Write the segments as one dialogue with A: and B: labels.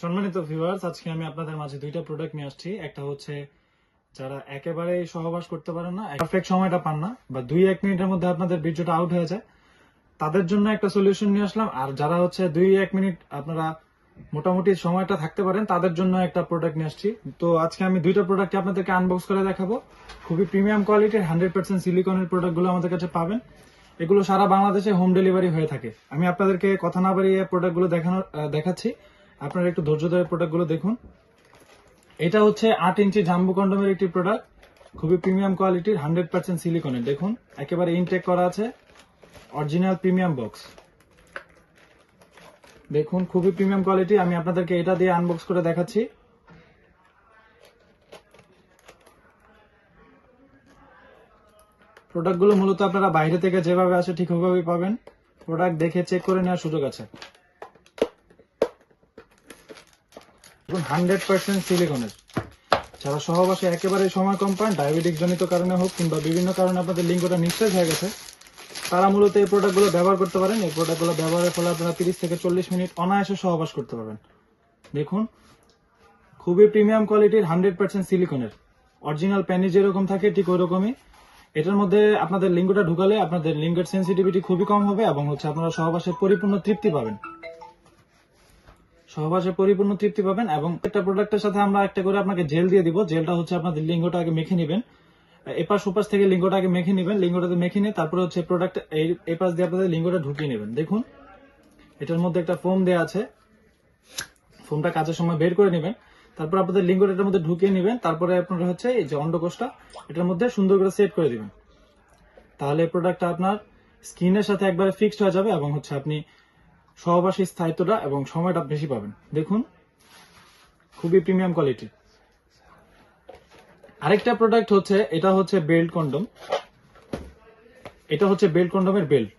A: সম্মানিত ভিউয়ার্স আজকে আমি আপনাদের মাঝে দুইটা প্রোডাক্ট নিয়ে আসছি। একটা হচ্ছে যারা একেবারে সহবাস করতে পারেন না পারফেক্ট সময়টা পান না, বা দুই এক মিনিটের মধ্যে আপনাদের বীর্যটা আউট হয়ে যায়, তাদের জন্য একটা সলিউশন নিয়ে আসলাম। আর যারা হচ্ছে দুই এক মিনিট আপনারা মোটামুটি সময়টা থাকতে পারেন, তাদের জন্য একটা প্রোডাক্ট নিয়ে আসছি। তো আজকে আমি দুইটা প্রোডাক্ট আপনাদেরকে আনবক্স করে দেখাবো। খুবই প্রিমিয়াম কোয়ালিটির হান্ড্রেড পার্সেন্ট সিলিকনের প্রোডাক্টগুলো আমাদের কাছে পাবেন। এগুলো সারা বাংলাদেশে হোম ডেলিভারি হয়ে থাকে। আমি আপনাদেরকে কথা না বাড়িয়ে প্রোডাক্টগুলো দেখানো দেখাচ্ছি। আপনারা একটু ধৈর্য ধরে প্রোডাক্টগুলো দেখুন। এটা হচ্ছে আট ইঞ্চি জাম্বু কন্ডমের একটি প্রোডাক্ট খুবই প্রিমিয়াম কোয়ালিটির হান্ড্রেড পার্সেন্ট সিলিকনের দেখুন, একেবারে ইনটেক করা আছে অরিজিনাল প্রিমিয়াম বক্স দেখুন, খুবই প্রিমিয়াম কোয়ালিটি আমি আপনাদেরকে এটা দিয়ে আনবক্স করে দেখাচ্ছি। প্রোডাক্টগুলো মূলত আপনারা বাইরে থেকে যেভাবে আসে ঠিক ওইভাবেই পাবেন। প্রোডাক্ট দেখে চেক করে নেওয়ার সুযোগ আছে। হান্ড্রেড পার্সেন্ট সিলিকনের যারা সহবাসে একেবারে সময় কম পান ডায়াবেটিক জনিত কারণে হোক কিংবা বিভিন্ন কারণে আপনাদের লিঙ্গটা নিঃশেষ হয়ে গেছে, তারা মূলত এই প্রোডাক্টগুলো ব্যবহার করতে পারেন। এই প্রোডাক্টগুলো ব্যবহারের ফলে আপনারা তিরিশ থেকে চল্লিশ মিনিট অনায়াসে সহবাস করতে পারবেন। দেখুন, খুবই প্রিমিয়াম কোয়ালিটির হান্ড্রেড পার্সেন্ট সিলিকনের অরিজিনাল প্যানি যেরকম থাকে, ঠিক ওই রকমই এটার মধ্যে আপনাদের লিঙ্গটা ঢুকালে আপনাদের লিঙ্গের সেন্সিটিভিটি খুবই কম হবে এবং হচ্ছে আপনারা সহবাসের পরিপূর্ণ তৃপ্তি পাবেন। সহবাসে পরিপূর্ণ তৃপ্তি পাবেন এবং একটা প্রোডাক্টের সাথে আমরা একটা করে আপনাকে জেল দিয়ে দিব। জেলটা হচ্ছে আপনাদের লিঙ্গটা আগে মেখে নেবেন। এপাশ ওপাশ থেকে লিঙ্গটা আগে মেখে নেবেন। লিঙ্গটাতে মেখে নিয়ে তারপরে হচ্ছে প্রোডাক্ট এই এপাশ দিয়ে আপনাদের লিঙ্গটা ঢুকিয়ে নেবেন। দেখুন, এটার মধ্যে একটা ফোম দেওয়া আছে। ফোমটা কাজের সময় বের করে নেবেন। তারপর আপনাদের লিঙ্গটা এটার মধ্যে ঢুকিয়ে নেবেন। তারপরে আপনারা হচ্ছে এই যে অন্ডকোষটা, এটার মধ্যে সুন্দর করে সেট করে দিবেন। তাহলে প্রোডাক্টটা আপনার স্কিনের সাথে একবারে ফিক্সড হয়ে যাবে এবং হচ্ছে আপনি সহবাসী স্থায়িত্বটা এবং সময়টা বেশি পাবেন। দেখুন, খুবই প্রিমিয়াম কোয়ালিটি আরেকটা প্রোডাক্ট হচ্ছে, এটা হচ্ছে বেল্ট কন্ডম এটা হচ্ছে বেল্ট কন্ডমের বেল্ট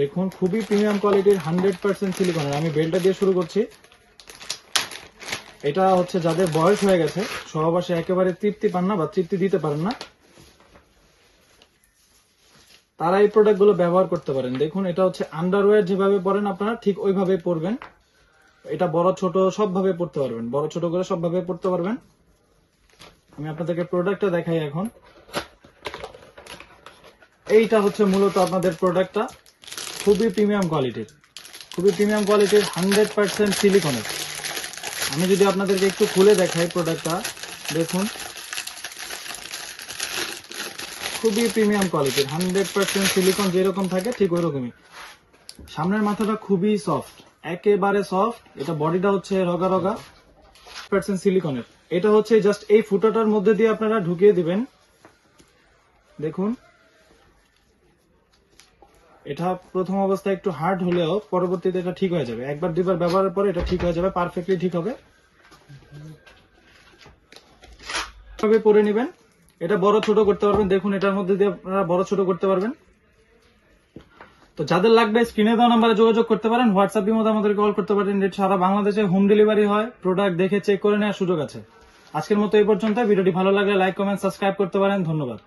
A: দেখুন, খুবই প্রিমিয়াম কোয়ালিটির হান্ড্রেড পার্সেন্ট সিলিকনের আমি বেল্টটা দিয়ে শুরু করছি। এটা হচ্ছে যাদের বয়স হয়ে গেছে, সহবাসে একেবারে তৃপ্তি পান না বা তৃপ্তি দিতে পারেন না। তারা এই প্রোডাক্টগুলো ব্যবহার করতে পারেন। দেখুন, এটা হচ্ছে আন্ডারওয়্যার যেভাবে পরেন আপনারা, ঠিক ওইভাবে পরবেন। এটা বড়, ছোট সবভাবে পড়তে পারবেন। বড়, ছোট করে সবভাবে পড়তে পারবেন। আমি আপনাদেরকে প্রোডাক্টটা দেখাই এখন। এইটা হচ্ছে মূলত আপনাদের প্রোডাক্টটা খুবই প্রিমিয়াম কোয়ালিটির খুবই প্রিমিয়াম কোয়ালিটির হান্ড্রেড পার্সেন্ট সিলিকনের আমি যদি আপনাদেরকে একটু খুলে দেখাই প্রোডাক্টটা দেখুন। খুবই প্রিমিয়াম কোয়ালিটির হান্ড্রেড পার্সেন্ট সিলিকন যেরকম থাকে ঠিক ওই রকমই সামনের মাথাটা খুবই সফট একেবারে সফট এটা বডিটা হচ্ছে রগা রগা পার্সেন্ট সিলিকনের এটা হচ্ছে জাস্ট এই ফুটাটার মধ্যে দিয়ে আপনারা ঢুকিয়ে দিবেন। দেখুন। এটা প্রথম অবস্থায় একটু হার্ড হলেও পরবর্তীতে এটা ঠিক হয়ে যাবে। একবার দুইবার ব্যবহারের পরে এটা ঠিক হয়ে যাবে পারফেক্টলি ঠিক হবে। পরে নেবেন। এটা বড় ছোট করতে পারবেন। দেখুন, এটার মধ্যে দিয়ে আপনারা বড় ছোট করতে পারবেন। তো যাদের লাগবে স্ক্রিনে দেওয়া নাম্বারে যোগাযোগ করতে পারেন। হোয়াটসঅ্যাপের মধ্যে আমাদের কল করতে পারেন। এটা সারা বাংলাদেশে হোম ডেলিভারি হয়। প্রোডাক্ট দেখে চেক করে নেওয়ার সুযোগ আছে। আজকের মতো এই পর্যন্ত ভিডিওটি ভালো লাগলে লাইক কমেন্ট সাবস্ক্রাইব করতে পারেন। ধন্যবাদ।